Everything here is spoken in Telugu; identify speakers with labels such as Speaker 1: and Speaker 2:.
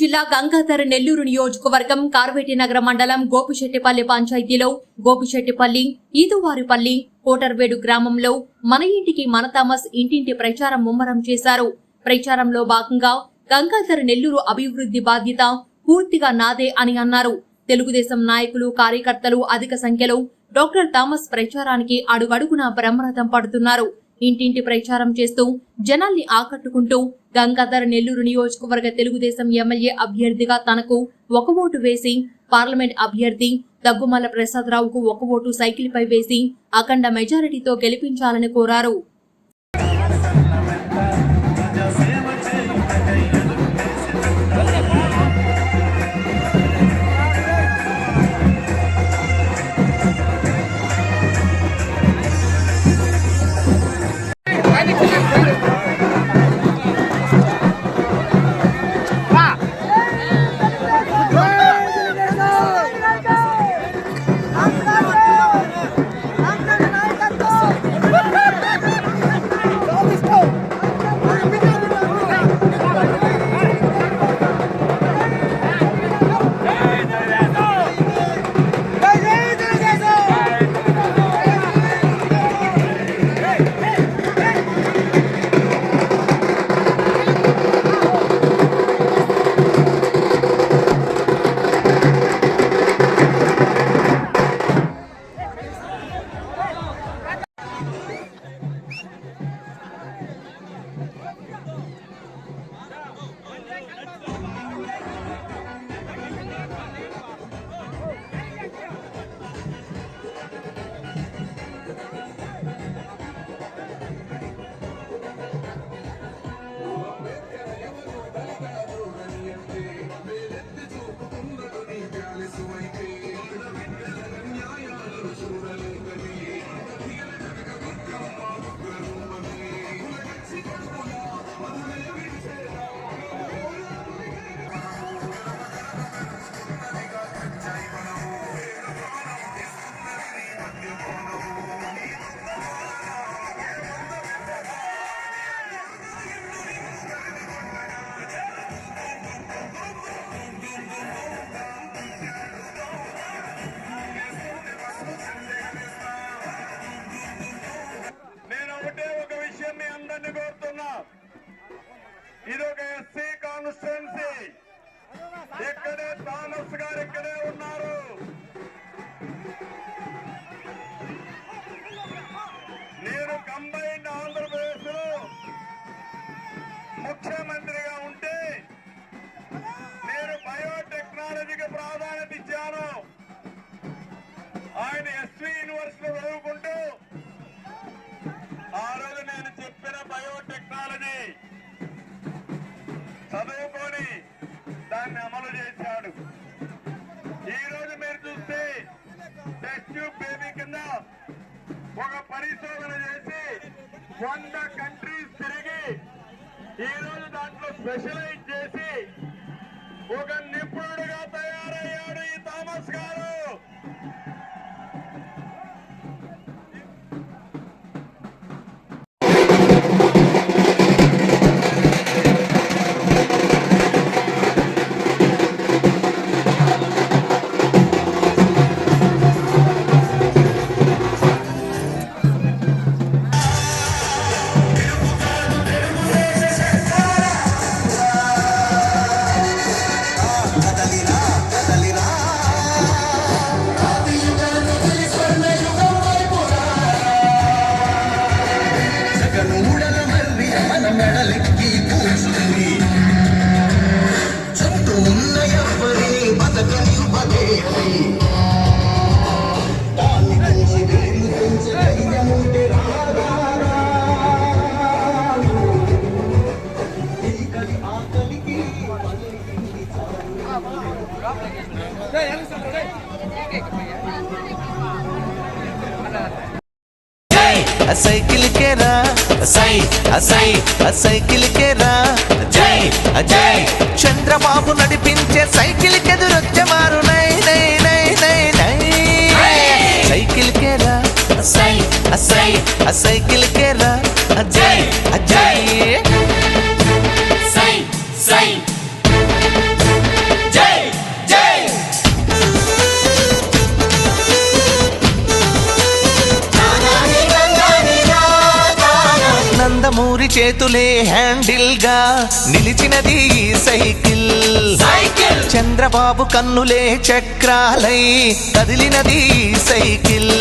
Speaker 1: జిల్లా గంగాధర నెల్లూరు నియోజకవర్గం కార్వేటి నగర మండలం గోపిశెట్టిపల్లి పంచాయతీలో గోపిశెట్టిపల్లి ఈదువారిపల్లి కోటర్వేడు గ్రామంలో మన ఇంటికి మన తామస్ ఇంటింటి ప్రచారం ముమ్మరం చేశారు. ప్రచారంలో భాగంగా గంగాధర నెల్లూరు అభివృద్ధి బాధ్యత పూర్తిగా నాదే అని అన్నారు. తెలుగుదేశం నాయకులు కార్యకర్తలు అధిక సంఖ్యలో డాక్టర్ థామస్ ప్రచారానికి అడుగడుగునా బ్రహ్మరథం పడుతున్నారు. ఇంటింటి ప్రచారం చేస్తూ జనాల్ని ఆకట్టుకుంటూ గంగాధర నెల్లూరు నియోజకవర్గ తెలుగుదేశం ఎమ్మెల్యే అభ్యర్థిగా తనకు ఒక ఓటు వేసి పార్లమెంట్ అభ్యర్థి దగ్గుమల్ల ప్రసాదరావుకు ఒక ఓటు సైకిల్పై వేసి అఖండ మెజారిటీతో గెలిపించాలని కోరారు.
Speaker 2: ఇది ఒక ఎస్సీ కాన్స్టిట్యున్సీ ఇక్కడే థామస్ గారు ఇక్కడే ఉన్నారు. నేను కంబైన్డ్ ఆంధ్రప్రదేశ్లో ముఖ్యమంత్రిగా ఉంటే నేను బయోటెక్నాలజీకి ప్రాధాన్యత ఇచ్చాను. ఆయన ఎస్వి యూనివర్సిటీ చదువుకుంటూ ఆ రోజు నేను చెప్పిన బయోటెక్నాలజీ టెస్ట్ ట్యూబ్ బేబీ కింద ఒక పరిశోధన చేసి వంద కంట్రీస్ తిరిగి ఈ రోజు దాంట్లో స్పెషలైజ్ చేసి ఒక నిపుణుడిగా
Speaker 3: సైకిల్ కేరా సై ఆ సైకిల్ కేరా జై అజయ్ చంద్రబాబు నడిపించే సైకిల్ కెదురొచ్చే నై నై నై నై నై సైకిల్ కేరా సై అసై సై సైకిల్ కేరా అజయ్ అజయ్ చేతులే హ్యాండిల్గా నిలిచినది ఈ సైకిల్. చంద్రబాబు కన్నులే చక్రాలై కదిలినది ఈ సైకిల్.